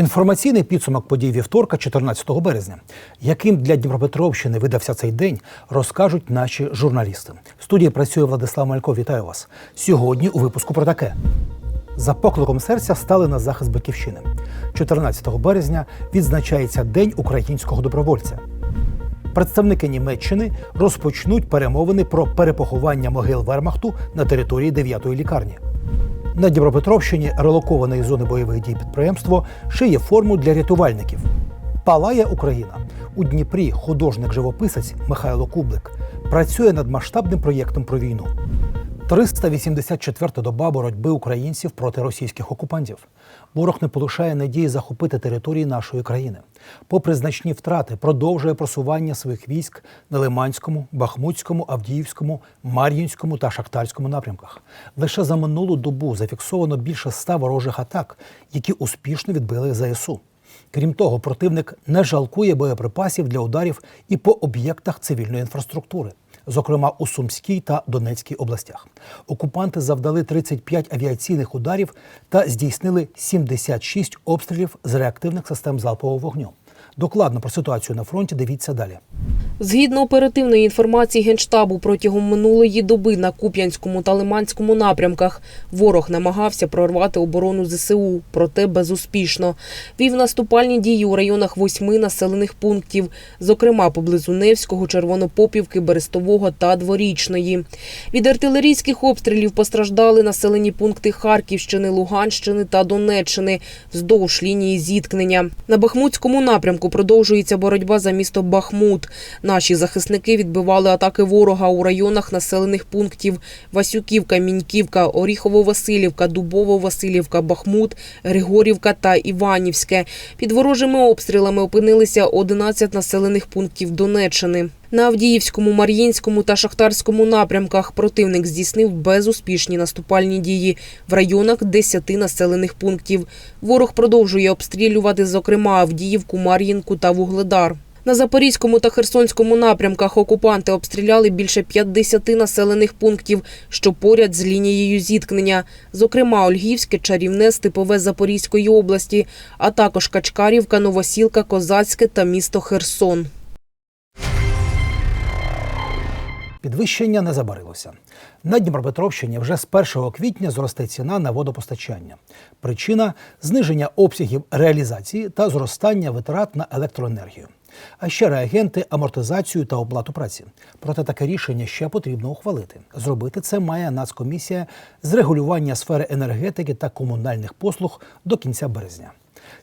Інформаційний підсумок подій вівторка, 14 березня. Яким для Дніпропетровщини видався цей день, розкажуть наші журналісти. В студії працює Владислав Малько. Вітаю вас. Сьогодні у випуску про таке. За покликом серця стали на захист батьківщини. 14 березня відзначається День українського добровольця. Представники Німеччини розпочнуть перемовини про перепоховання могил Вермахту на території 9-ї лікарні. На Дніпропетровщині релоковане із зони бойових дій підприємство шиє форму для рятувальників. Палає Україна. У Дніпрі художник-живописець Михайло Кублик працює над масштабним проєктом про війну. 384-та доба боротьби українців проти російських окупантів. Ворог не полишає надії захопити території нашої країни. Попри значні втрати, продовжує просування своїх військ на Лиманському, Бахмутському, Авдіївському, Мар'їнському та Шахтарському напрямках. Лише за минулу добу зафіксовано більше ста ворожих атак, які успішно відбили ЗСУ. Крім того, противник не жалкує боєприпасів для ударів і по об'єктах цивільної інфраструктури, зокрема у Сумській та Донецькій областях. Окупанти завдали 35 авіаційних ударів та здійснили 76 обстрілів з реактивних систем залпового вогню. Докладно про ситуацію на фронті дивіться далі. Згідно оперативної інформації Генштабу, протягом минулої доби на Куп'янському та Лиманському напрямках ворог намагався прорвати оборону ЗСУ, проте безуспішно. Вів наступальні дії у районах восьми населених пунктів, зокрема поблизу Невського, Червонопопівки, Берестового та Дворічної. Від артилерійських обстрілів постраждали населені пункти Харківщини, Луганщини та Донеччини вздовж лінії зіткнення. На Бахмутському напрямку продовжується боротьба за місто Бахмут. Наші захисники відбивали атаки ворога у районах населених пунктів Васюківка, Міньківка, Оріхово-Василівка, Дубово-Василівка, Бахмут, Григорівка та Іванівське. Під ворожими обстрілами опинилися 11 населених пунктів Донеччини. На Авдіївському, Мар'їнському та Шахтарському напрямках противник здійснив безуспішні наступальні дії в районах 10 населених пунктів. Ворог продовжує обстрілювати, зокрема, Авдіївку, Мар'їнку та Вугледар. На Запорізькому та Херсонському напрямках окупанти обстріляли більше 50 населених пунктів, що поряд з лінією зіткнення, зокрема Ольгівське, Чарівне, Степове Запорізької області, а також Качкарівка, Новосілка, Козацьке та місто Херсон. Підвищення не забарилося. На Дніпропетровщині вже з 1 квітня зросте ціна на водопостачання. Причина зниження обсягів реалізації та зростання витрат на електроенергію. А ще реагенти, амортизацію та оплату праці. Проте таке рішення ще потрібно ухвалити. Зробити це має Нацкомісія з регулювання сфери енергетики та комунальних послуг до кінця березня.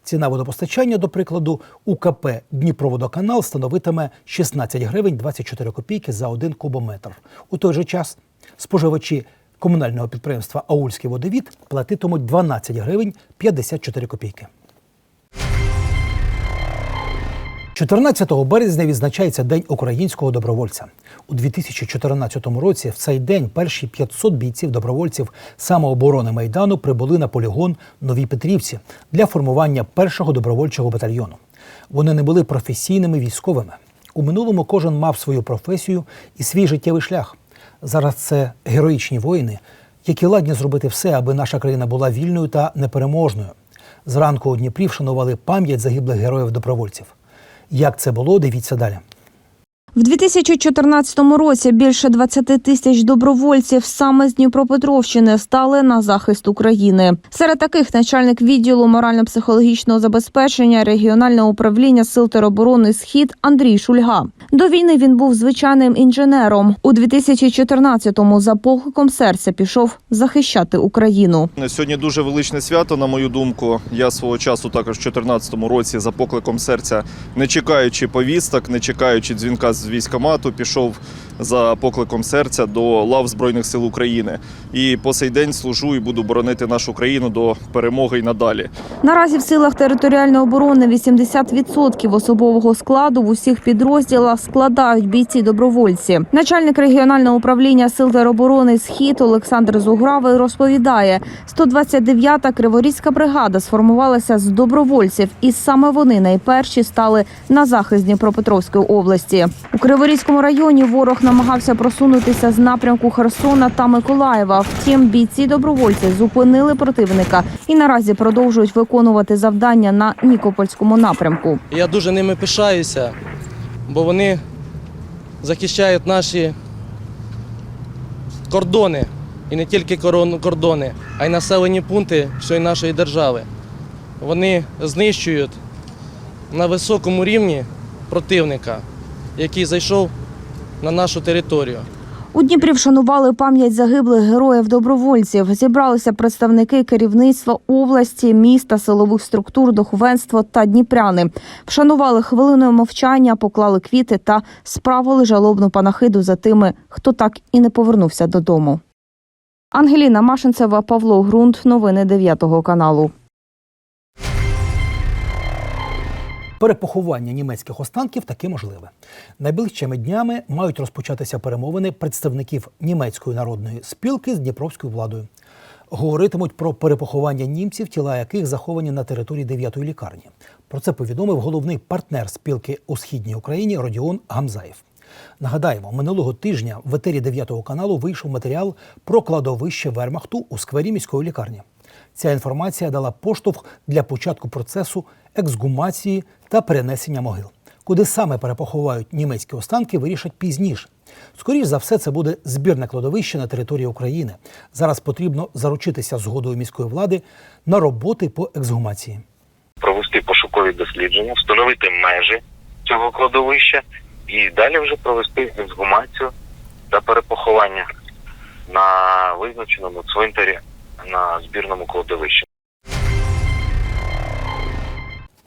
Ціна водопостачання, до прикладу, УКП Дніпроводоканал становитиме 16 гривень 24 копійки за один кубометр. У той же час споживачі комунального підприємства Аульський водовід платитимуть 12 гривень 54 копійки. 14 березня відзначається День українського добровольця. У 2014 році в цей день перші 500 бійців добровольців самооборони майдану прибули на полігон Нові Петрівці для формування першого добровольчого батальйону. Вони не були професійними військовими. У минулому кожен мав свою професію і свій життєвий шлях. Зараз це героїчні воїни, які ладні зробити все, аби наша країна була вільною та непереможною. Зранку у Дніпрі вшанували пам'ять загиблих героїв добровольців. Як це було, дивіться далі. В 2014 році більше 20 тисяч добровольців саме з Дніпропетровщини стали на захист України. Серед таких начальник відділу морально-психологічного забезпечення регіонального управління сил тероборони Схід Андрій Шульга. До війни він був звичайним інженером. У 2014-му за покликом серця пішов захищати Україну. Сьогодні дуже величне свято, на мою думку. Я свого часу також в 2014 році за покликом серця, не чекаючи повісток, не чекаючи дзвінка з військомату, пішов за покликом серця до лав Збройних сил України. І по сей день служу і буду боронити нашу країну до перемоги й надалі. Наразі в силах територіальної оборони 80% особового складу в усіх підрозділах складають бійці-добровольці. Начальник регіонального управління сил тероборони Схід Олександр Зугравий розповідає, 129-та Криворізька бригада сформувалася з добровольців, і саме вони найперші стали на захист Дніпропетровської області. У Криворізькому районі ворог намагався просунутися з напрямку Херсона та Миколаєва. Втім, бійці добровольці зупинили противника і наразі продовжують виконувати завдання на Нікопольському напрямку. Я дуже ними пишаюся, бо вони захищають наші кордони. І не тільки кордони, а й населені пункти всієї нашої держави. Вони знищують на високому рівні противника, який зайшов на нашу територію. У Дніпрі вшанували пам'ять загиблих героїв-добровольців. Зібралися представники керівництва області, міста, силових структур, духовенство та дніпряни. Вшанували хвилиною мовчання, поклали квіти та справили жалобну панахиду за тими, хто так і не повернувся додому. Ангеліна Машинцева, Павло Грунт. Новини 9 каналу. Перепоховання німецьких останків таки можливе. Найближчими днями мають розпочатися перемовини представників німецької народної спілки з дніпровською владою. Говоритимуть про перепоховання німців, тіла яких заховані на території 9-ї лікарні. Про це повідомив головний партнер спілки у східній Україні Родіон Гамзаєв. Нагадаємо, минулого тижня в етері 9 каналу вийшов матеріал про кладовище Вермахту у сквері міської лікарні. Ця інформація дала поштовх для початку процесу ексгумації та перенесення могил. Куди саме перепоховають німецькі останки, вирішать пізніше. Скоріш за все, це буде збірне кладовище на території України. Зараз потрібно заручитися згодою міської влади на роботи по ексгумації. провести пошукові дослідження, встановити межі цього кладовища і далі вже провести ексгумацію та перепоховання на визначеному цвинтарі на збірному кладовищі.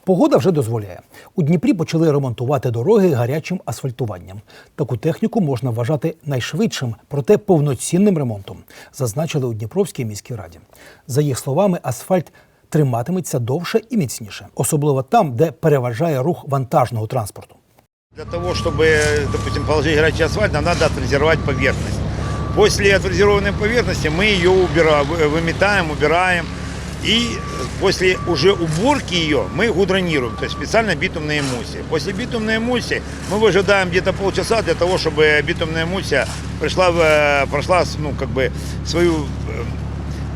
Погода вже дозволяє. У Дніпрі почали ремонтувати дороги гарячим асфальтуванням. Таку техніку можна вважати найшвидшим, проте повноцінним ремонтом, зазначили у Дніпровській міській раді. За їх словами, асфальт триматиметься довше і міцніше, особливо там, де переважає рух вантажного транспорту. Для того, чтобы, допустим, положить горячий асфальт, нам надо отфрезеровать поверхность. После отфрезерованной поверхности мы ее убираем, выметаем, убираем. И после уже уборки ее мы гудронируем, то есть специально битумная эмульсия. После битумной эмульсии мы выжидаем где-то полчаса для того, чтобы битумная эмульсия пришла в, э, прошла ну, как бы, свою э,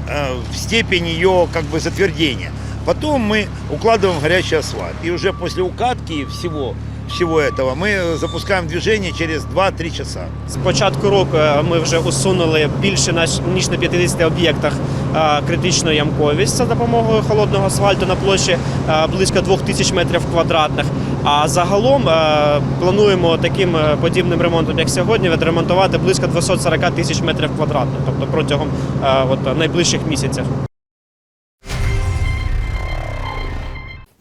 э, в степень ее как бы затвердения. Потом мы укладываем горячий асфальт. И уже после укатки всего, всего этого мы запускаем движение через 2-3 часа. З початку року е, ми вже усунули більше ніж на 50 об'єктах е, критичну ямковість за допомогою холодного асфальту на площі е, близько 2000 метрів квадратних. А загалом плануємо таким подібним ремонтом, як сьогодні, відремонтувати близько 240 тисяч метрів квадратних, тобто протягом от, найближчих місяців.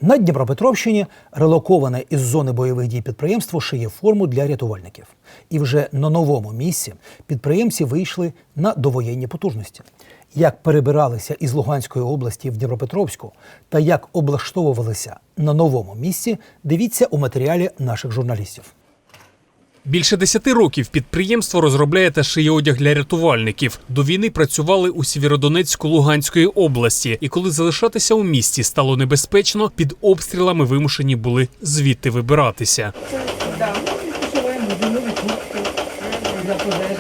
На Дніпропетровщині релоковане із зони бойових дій підприємство шиє форму для рятувальників. І вже на новому місці підприємці вийшли на довоєнні потужності. Як перебиралися із Луганської області в Дніпропетровську та як облаштовувалися на новому місці, дивіться у матеріалі наших журналістів. Більше десяти років підприємство розробляє та шиє одяг для рятувальників. До війни працювали у Сєвєродонецьку Луганської області, і коли залишатися у місті стало небезпечно, під обстрілами вимушені були звідти вибиратися.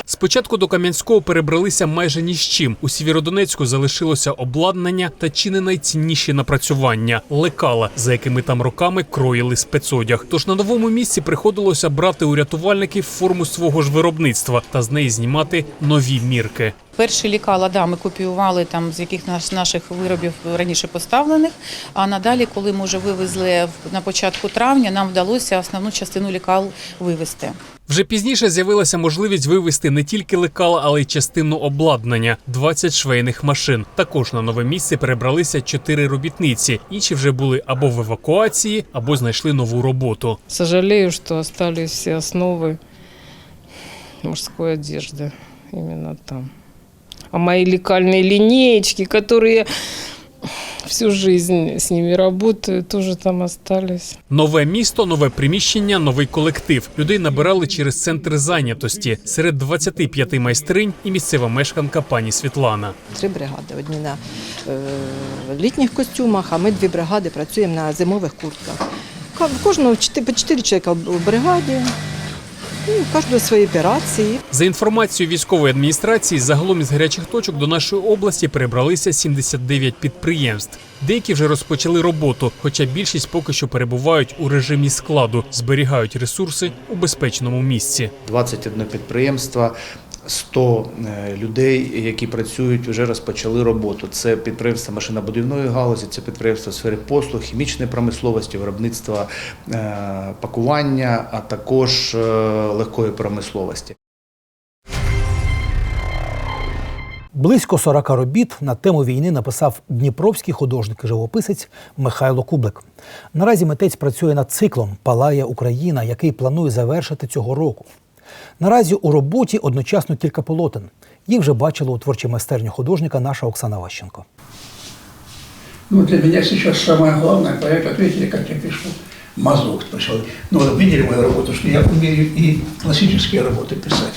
Спочатку до Кам'янського перебралися майже ні з чим. У Сєвєродонецьку залишилося обладнання та чи не найцінніші напрацювання лекала, за якими там роками кроїли спецодяг. Тож на новому місці приходилося брати у рятувальників форму свого ж виробництва та з неї знімати нові мірки. Перші лікала, да, ми копіювали там з яких наш, наших виробів раніше поставлених. А надалі, коли ми вже вивезли в- на початку травня, нам вдалося основну частину лікал вивезти. Вже пізніше з'явилася можливість вивезти не тільки лекала, але й частину обладнання 20 швейних машин. Також на нове місце перебралися чотири робітниці. Інші вже були або в евакуації, або знайшли нову роботу. Сожалею, что остались все основы мужской одежды именно там. А мои лекальные линеечки, которые всю жизнь с ними работаю, тоже там остались. Нове місто, нове приміщення, новий колектив. Людей набирали через центри зайнятості. Серед 25 майстринь і місцева мешканка пані Світлана. Три бригади. Одні на е, літніх костюмах, а ми дві бригади працюємо на зимових куртках. В кожного по чотири чоловіка в бригаді. Ну, у каждого свої операції. За інформацією військової адміністрації, загалом із гарячих точок до нашої області перебралися 79 підприємств. Деякі вже розпочали роботу, хоча більшість поки що перебувають у режимі складу, зберігають ресурси у безпечному місці. 21 підприємство, 100 е, людей, які працюють, вже розпочали роботу. Це підприємства машинобудівної галузі, це підприємства в сфері послуг, хімічної промисловості, виробництва е, пакування, а також е, легкої промисловості. Близько 40 робіт на тему війни написав дніпровський художник і живописець Михайло Кублик. Наразі митець працює над циклом Палає Україна, який планує завершити цього року. Наразі у роботі одночасно кілька полотен. Їх вже бачила у творчій майстерні художника наша Оксана Ващенко. Ну, для меня сейчас самое главное, поэт, вот видите, как я пишу, мазок. То есть, вот, ну, вы видели мою работу, что я умею и классические работы писать.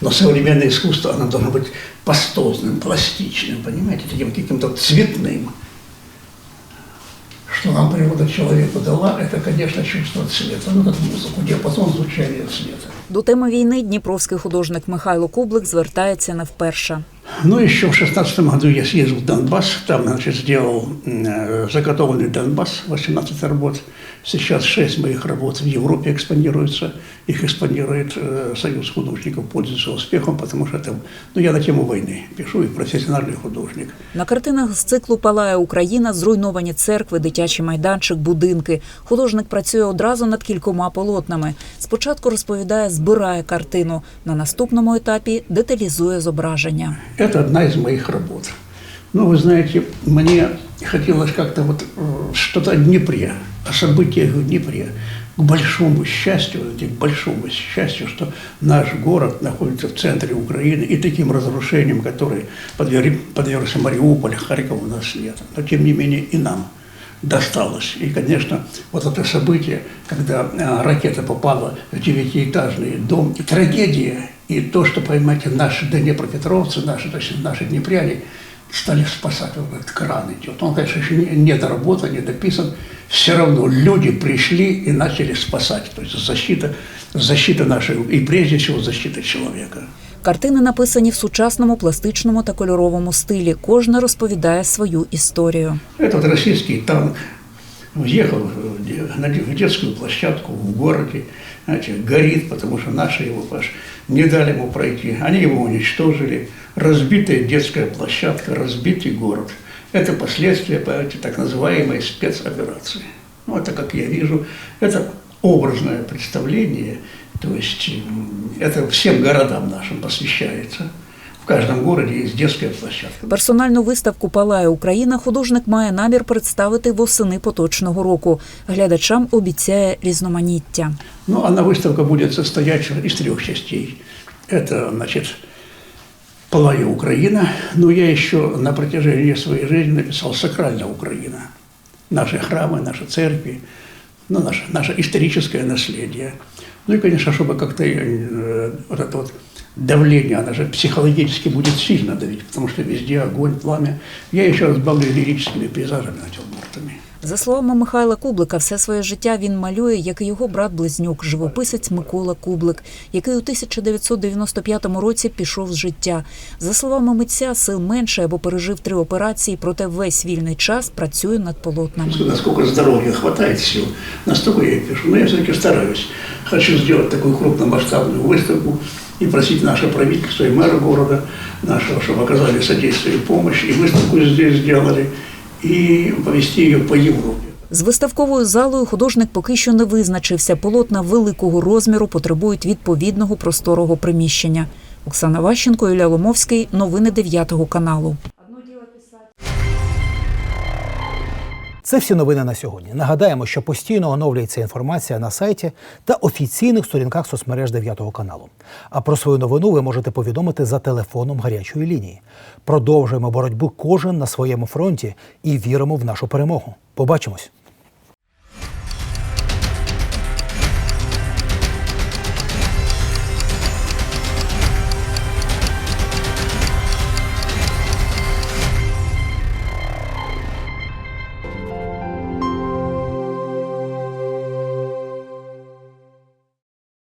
Но современное искусство, оно должно быть пастозным, пластичным, понимаете, таким каким-то цветным. Что нам природа человеку дала, это, конечно, чувство цвета. Ну, как музыку, диапазон звучания цвета. До теми війни дніпровський художник Михайло Кублик звертається не вперше. Ну, еще в шестнадцатом году я съездил в Донбасс, там, значит, сделал э, заготовленный Донбасс, 18 работ. Сейчас 6 моих работ в Европе экспонируются. Их экспонирует э, Союз художников, пользуется успехом, потому что это, ну, я на тему войны пишу и профессиональный художник. На картинах з циклу Палає Україна зруйновані церкви, дитячий майданчик, будинки. Художник працює одразу над кількома полотнами. Спочатку розповідає, збирає картину. На наступному етапі деталізує зображення. Это одна из моих работ. Ну, вы знаете, хотелось как-то вот э, что-то о Днепре, о событиях в Днепре. К большому счастью, вот к большому счастью, что наш город находится в центре Украины и таким разрушением, который подверг, подвергся Мариуполь, Харьков у нас нет. Но тем не менее и нам досталось. И, конечно, вот это событие, когда а, ракета попала в девятиэтажный дом, и трагедия, и то, что, понимаете, наши днепропетровцы, наши, то есть наши днепряне, стали спасать, вот этот кран идет. Он, конечно, еще не, не доработан, не дописан. Все равно люди пришли и начали спасать. То есть защита, защита нашей, и прежде всего защита человека. Картини написані в сучасному пластичному та кольоровому стилі. Кожна розповідає свою історію. Этот російський танк въехал в детскую площадку в городе, знаете, горит, потому что наши его не дали ему пройти. Они его уничтожили. Разбитая детская площадка, разбитый город. Это последствия понимаете, так называемой спецоперации. Ну, это, как я вижу, это образное представление, то есть это всем городам нашим посвящается. В каждом городе есть детская площадка. Персональну виставку Палає Україна художник має намір представити восени поточного року. Глядачам обіцяє різноманіття. Ну, она выставка будет состоять из трех частей. Это, значит, «Палая Украина». Но я еще на протяжении своей жизни написал «Сакральная Украина». Наши храмы, наши церкви, ну, наше, наше историческое наследие. Ну и, конечно, чтобы как-то э, вот это вот давление, оно же психологически будет сильно давить, потому что везде огонь, пламя. Я еще разбавлю лирическими пейзажами, натюрмортами. За словами Михайла Кублика, все своє життя він малює, як і його брат-близнюк, живописець Микола Кублик, який у 1995 році пішов з життя. За словами митця, сил менше або пережив три операції, проте весь вільний час працює над полотнами. Насколько здоровья хватает сил, настолько я пишу. Но я все-таки стараюсь. Хочу сделать такую крупномасштабную выставку и просить наше правительство и мэра города нашего, чтобы оказали содействие и помощь, и выставку здесь сделали, и повести ее по Европе. З виставковою залою художник поки що не визначився. Полотна великого розміру потребують відповідного просторого приміщення. Оксана Ващенко, Юлія Ломовський. Новини 9 каналу. Це всі новини на сьогодні. Нагадаємо, що постійно оновлюється інформація на сайті та офіційних сторінках соцмереж 9 каналу. А про свою новину ви можете повідомити за телефоном гарячої лінії. Продовжуємо боротьбу кожен на своєму фронті і віримо в нашу перемогу. Побачимось.